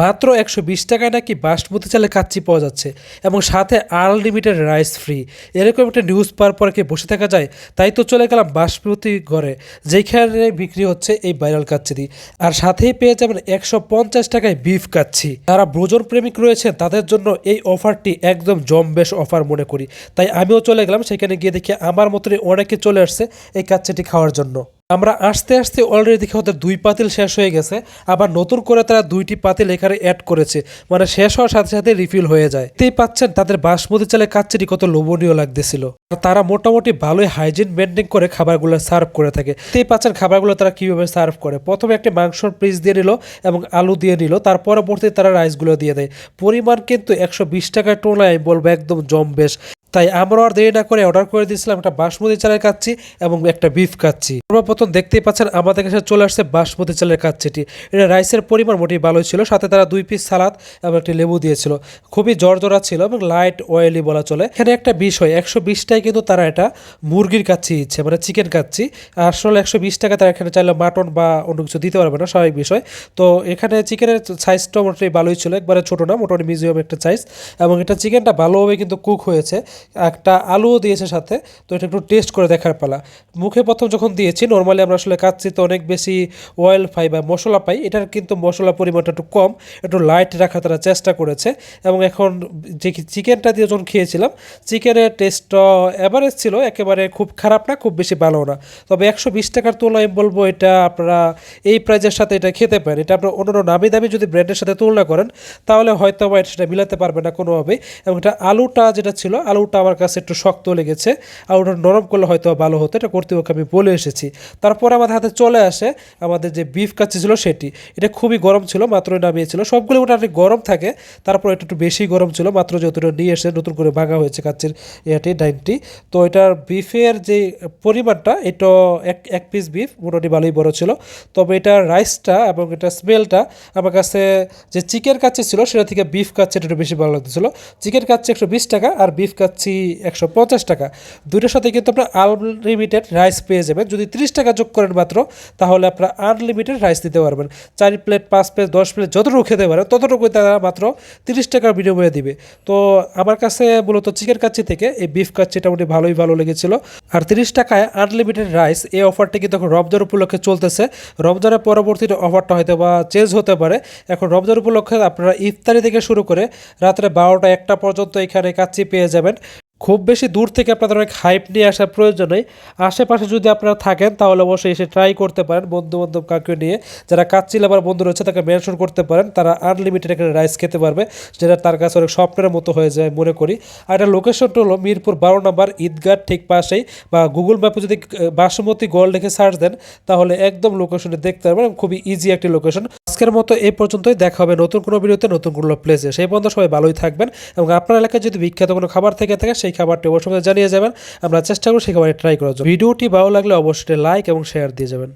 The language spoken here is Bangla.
মাত্র একশো বিশ টাকায় নাকি বাসমতি চালে কাচ্চি পাওয়া যাচ্ছে এবং সাথে আনলিমিটেড রাইস ফ্রি। এরকম একটা নিউজ পাওয়ার পরে কি বসে থাকা যায়? তাই তো চলে গেলাম বাসমতি ঘরে, যেখানে বিক্রি হচ্ছে এই ভাইরাল কাচ্চি আর সাথেই পেয়ে যাবেন একশো পঞ্চাশ টাকায় বিফ কাচ্ছি যারা ব্রোজন প্রেমিক রয়েছেন, তাদের জন্য এই অফারটি একদম জম্বেশ অফার মনে করি। তাই আমিও চলে গেলাম, সেখানে গিয়ে দেখি আমার মতনই অনেকে চলে আসছে এই কাচ্চিটি খাওয়ার জন্য। আমরা আস্তে আস্তে অলরেডি দেখি ওদের দুই পাতিল শেষ হয়ে গেছে, আবার নতুন করে তারা দুইটি পাতিল এখানে অ্যাড করেছে মানে শেষ হওয়ার সাথে সাথে রিফিল হয়ে যায়। তেই পাচ্ছেন, তাদের বাসমতি চালের কাচ্চিটি কত লোভনীয় লাগতেছিল। তারা মোটামুটি ভালোই হাইজিন মেনটেন করে খাবারগুলো সার্ভ করে থাকে। তেই পাচ্ছেন খাবারগুলো তারা কীভাবে সার্ভ করে। প্রথমে একটি মাংসর পিস দিয়ে নিল এবং আলু দিয়ে নিল, তার পরবর্তীতে তারা রাইসগুলো দিয়ে দেয়। পরিমাণ কিন্তু একশো বিশ টাকার আমি বলব একদম জম্বেশ। তাই আমরা আর দেরি না করে অর্ডার করে দিয়েছিলাম একটা বাসমতি চালের কাচ্ছি এবং একটা বিফ কাচ্ছি সর্বপ্রথম দেখতেই পাচ্ছেন আমাদের কাছে চলে আসছে বাসমতি চালের কাচ্ছিটি এটা রাইসের পরিমাণ মোটেই ভালোই ছিল, সাথে তারা দুই পিস সালাদ এবং একটি লেবু দিয়েছিল। খুবই জর্জরা ছিল এবং লাইট অয়েলি বলা চলে। এখানে একটা বিষয় একশো বিশটায় কিন্তু তারা এটা মুরগির কাচ্ছি দিচ্ছে মানে চিকেন কাচ্ছি আসলে একশো বিশ টাকা তারা এখানে চাইলে মাটন বা অন্য কিছু দিতে পারবে না, স্বাভাবিক বিষয়। তো এখানে চিকেনের সাইজটা মোটামুটি ভালোই ছিল, একবারে ছোটো না, মোটামুটি মিউজিয়াম একটা সাইজ এবং এটা চিকেনটা ভালোভাবে কিন্তু কুক হয়েছে। একটা আলুও দিয়েছে সাথে, তো এটা একটু টেস্ট করে দেখার পালা। মুখে প্রথম যখন দিয়েছি নর্মালি আমরা আসলে কাচ্ছিতে অনেক বেশি অয়েল পাই বা মশলা পাই, এটার কিন্তু মশলা পরিমাণটা একটু কম, একটু লাইট রাখার তারা চেষ্টা করেছে। এবং এখন যে চিকেনটা দিয়ে যখন খেয়েছিলাম, চিকেনের টেস্টটা অ্যাভারেজ ছিল, একেবারে খুব খারাপ না, খুব বেশি ভালো না। তবে একশো বিশ টাকার তুলনায় আমি বলব এটা আপনারা এই প্রাইজের সাথে এটা খেতে পারেন। এটা আপনার অন্য নামি দামি যদি ব্র্যান্ডের সাথে তুলনা করেন, তাহলে হয়তো বা সেটা মিলাতে পারবে না কোনোভাবেই। এবং এটা আলুটা যেটা ছিল আলুটা আমার কাছে একটু শক্ত লেগেছে আর ওটা নরম করলে হয়তো ভালো হতো, এটা কর্তৃপক্ষ আমি বলে এসেছি। তারপরে আমাদের হাতে চলে আসে আমাদের যে বিফ কাচ্চি ছিল সেটি। এটা খুবই গরম ছিল, মাত্রই নামিয়েছিল সবগুলো মোটামুটি গরম থাকে, তারপর এটা একটু বেশি গরম ছিল, মাত্র যতটা নিয়ে এসে নতুন করে ভাঙা হয়েছে কাচ্চির ইয়াটি ডাইনটি। তো এটার বিফের যে পরিমাণটা, এটা এক এক পিস বিফ মোটামুটি ভালোই বড় ছিল। তবে এটার রাইসটা এবং এটা স্মেলটা আমার কাছে যে চিকেন কাচ্চি ছিল, সেটা থেকে বিফ কাচ্চি একটু বেশি ভালো লাগতেছিল। চিকেন কাচ্চি একশো বিশ টাকা আর বিফ কাচ্চি একশো পঞ্চাশ টাকা। দুইটার সাথে কিন্তু আপনার আনলিমিটেড রাইস পেয়ে যাবেন। যদি তিরিশ টাকা যোগ করেন মাত্র, তাহলে আপনারা আনলিমিটেড রাইস দিতে পারবেন। চার প্লেট পাঁচ প্লেট দশ প্লেট যতটুকু খেতে পারেন, ততটুকুই তারা মাত্র তিরিশ টাকার বিনিময়ে দিবে। তো আমার কাছে মূলত চিকেন কাচ্চি থেকে এই বিফ কাচ্চিটা মোটামুটি ভালোই ভালো লেগেছিল। আর তিরিশ টাকায় আনলিমিটেড রাইস এই অফারটি কিন্তু এখন রমজান উপলক্ষে চলতেছে। রমজানের পরবর্তীতে অফারটা হয়তো বা চেঞ্জ হতে পারে। এখন রমজান উপলক্ষে আপনারা ইফতারি থেকে শুরু করে রাত্রে বারোটা, একটা পর্যন্ত এখানে কাচ্চি পেয়ে যাবেন। খুব বেশি দূর থেকে আপনাদের অনেক হাইপ নিয়ে আসার প্রয়োজন নেই আশেপাশে যদি আপনারা থাকেন, তাহলে অবশ্যই এসে ট্রাই করতে পারেন বন্ধু বান্ধব কাউকে নিয়ে। যারা কাচ্চিল আবার বন্ধু রয়েছে, তাকে মেনশন করতে পারেন। তারা আনলিমিটেড এখানে রাইস খেতে পারবে, যেটা তার কাছে অনেক স্বপ্নের মতো হয়ে যায় মনে করি। আর এটা লোকেশনটা হলো মিরপুর বারো নম্বর ঈদগাহ ঠিক পাশেই, বা গুগল ম্যাপে যদি বাসমতি গোল লিখে সার্চ দেন, তাহলে একদম লোকেশনে দেখতে পারবেন, এবং খুবই ইজি একটি লোকেশন আজকের মতো এই পর্যন্তই, দেখা হবে নতুন কোনো ভিডিওতে নতুন কোনো প্লেসে সেই পর্যন্ত সবাই ভালোই থাকবেন, এবং আপনার এলাকায় যদি বিখ্যাত কোনো খাবার থেকে থাকে সেই খাবারটি অবশ্যই জানিয়ে যাবেন। আমরা চেষ্টা করব সেই খাবারটি ট্রাই করার জন্য। ভিডিওটি ভালো লাগলে অবশ্যই লাইক এবং শেয়ার দিয়ে যাবেন।